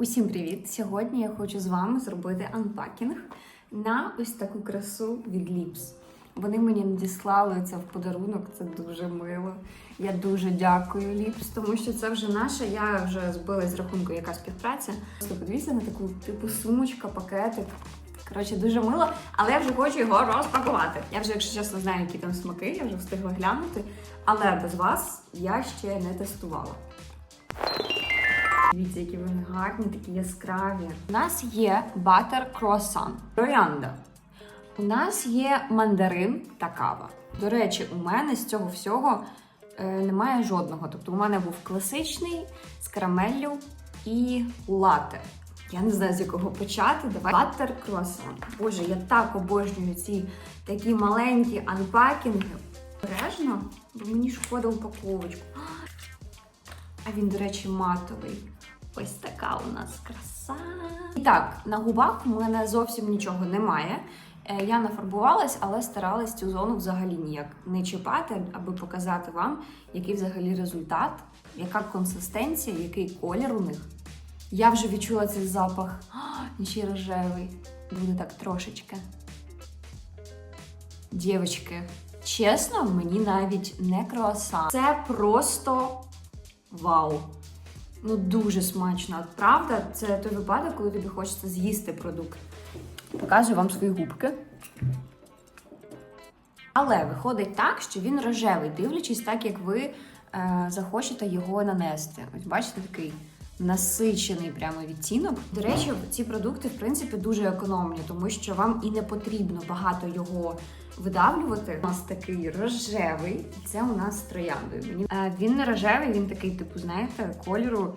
Усім привіт! Сьогодні я хочу з вами зробити анпакінг на ось таку красу від Lips. Вони мені надіслали це в подарунок, це дуже мило. Я дуже дякую Lips, тому що це вже наша. Я вже збила з рахунку, яка співпраця. Просто подивіться на таку типу сумочка, пакетик. Коротше, дуже мило, але я вже хочу його розпакувати. Я вже, якщо чесно, знаю, які там смаки, я вже встигла глянути. Але без вас я ще не тестувала. Дивіться, які вони гарні, такі яскраві. У нас є батер круасан, троянда. У нас є мандарин та кава. До речі, у мене з цього всього е, немає жодного. Тобто у мене був класичний з карамеллю і лате. Я не знаю, з якого почати. Давай батер круасан. Боже, я так обожнюю ці такі маленькі анпакінги. Обережно, бо мені шкода упаковочку. А він, до речі, матовий. Ось така у нас краса. І так, на губах у мене зовсім нічого немає. Е, Я нафарбувалась, але старалась цю зону взагалі ніяк не чіпати, аби показати вам, який взагалі результат, яка консистенція, який колір у них. Я вже відчула цей запах. А, ще рожевий. Буде так трошечки. Дівчатки, чесно, мені навіть не круасан. Це просто вау. Ну, дуже смачно. Правда, це той випадок, коли тобі хочеться з'їсти продукт. Покажу вам свої губки. Але виходить так, що він рожевий, дивлячись так, як ви е, захочете його нанести. Ось бачите, такий насичений прямо відтінок. До речі, ці продукти, в принципі, дуже економні, тому що вам і не потрібно багато його видавлювати. У нас такий рожевий, це у нас трояндою. Е, він не рожевий, він такий, типу, знаєте, кольору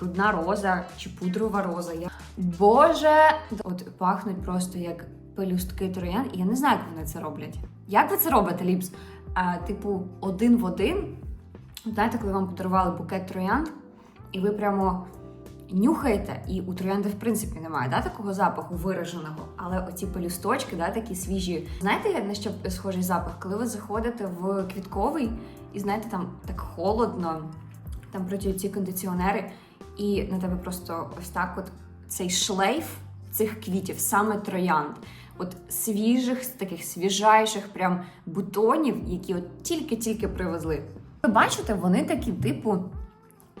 брудна роза чи пудрова роза. Я... Боже, от пахнуть просто як пелюстки троянд, і я не знаю, як вони це роблять. Як ви це робите, Ліпс? А, типу, один в один. Знаєте, коли вам подарували букет троянд, і ви прямо нюхаєте, і у троянди, в принципі, немає да, такого запаху вираженого. Але оці пелюсточки, да, такі свіжі. Знаєте, на що схожий запах? Коли ви заходите в квітковий, і знаєте, там так холодно, там працюють ці кондиціонери, і на тебе просто ось так от цей шлейф цих квітів, саме троянд. От свіжих, таких свіжайших прям бутонів, які от тільки-тільки привезли. Ви бачите, вони такі, типу,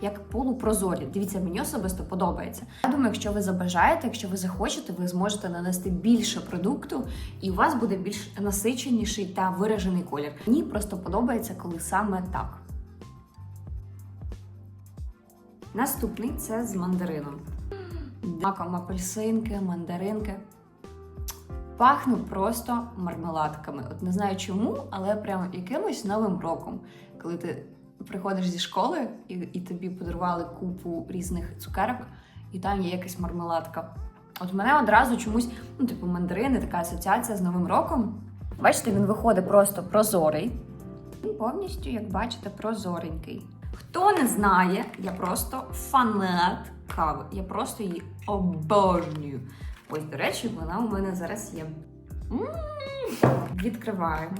як полупрозорі. Дивіться, мені особисто подобається. Я думаю, якщо ви забажаєте, якщо ви захочете, ви зможете нанести більше продукту, і у вас буде більш насиченіший та виражений колір. Мені просто подобається, коли саме так. Наступний це з мандарином. Маком апельсинки, мандаринки. Пахну просто мармеладками. От не знаю чому, але прямо якимось новим роком, коли ти приходиш зі школи і, і тобі подарували купу різних цукерок, і там є якась мармеладка. От мене одразу чомусь, ну, типу, мандарини, така асоціація з Новим роком. Бачите, він виходить просто прозорий. Він повністю, як бачите, прозоренький. Хто не знає, я просто фанат кави. Я просто її обожнюю. Ось, до речі, вона у мене зараз є. М! Відкриваємо.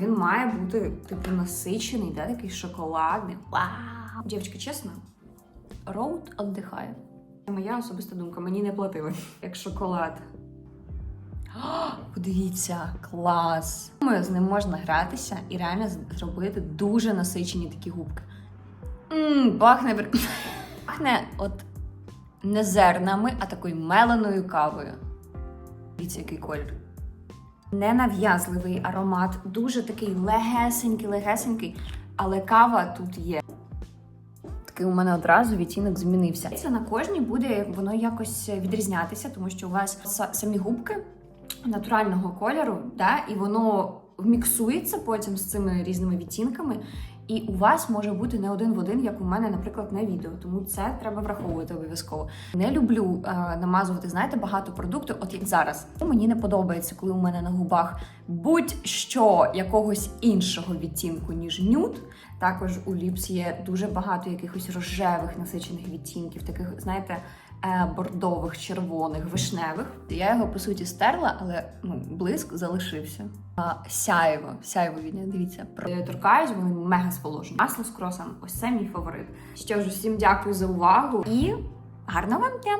Він має бути типу насичений, да, такий шоколадний. Вау! Дівчатки, чесно, роуд віддихає. Моя особиста думка, мені не платили, як шоколад. Подивіться, клас! Думаю, з ним можна гратися і реально зробити дуже насичені такі губки. Мм, пахне пахне от не зернами, а такою меленою кавою. Дивіться, який колір. Ненав'язливий аромат, дуже такий легесенький, легесенький, але кава тут є. Такий у мене одразу відтінок змінився. Це на кожній буде воно якось відрізнятися, тому що у вас самі губки натурального кольору, да, і воно вміксується потім з цими різними відтінками. І у вас може бути не один в один, як у мене, наприклад, на відео. Тому це треба враховувати обов'язково. Не люблю е, намазувати, знаєте, багато продукту, от як зараз. Мені не подобається, коли у мене на губах будь-що якогось іншого відтінку, ніж нюд. Також у ліпс є дуже багато якихось рожевих насичених відтінків, таких, знаєте, бордових, червоних, вишневих. Я його по суті стерла, але ну, блиск залишився. А, сяєво, сяєво від нього, дивіться. Я торкаюсь, вони мега сположені. Масло з кросом, ось це мій фаворит. Що ж, всім дякую за увагу і Гарного вам дня!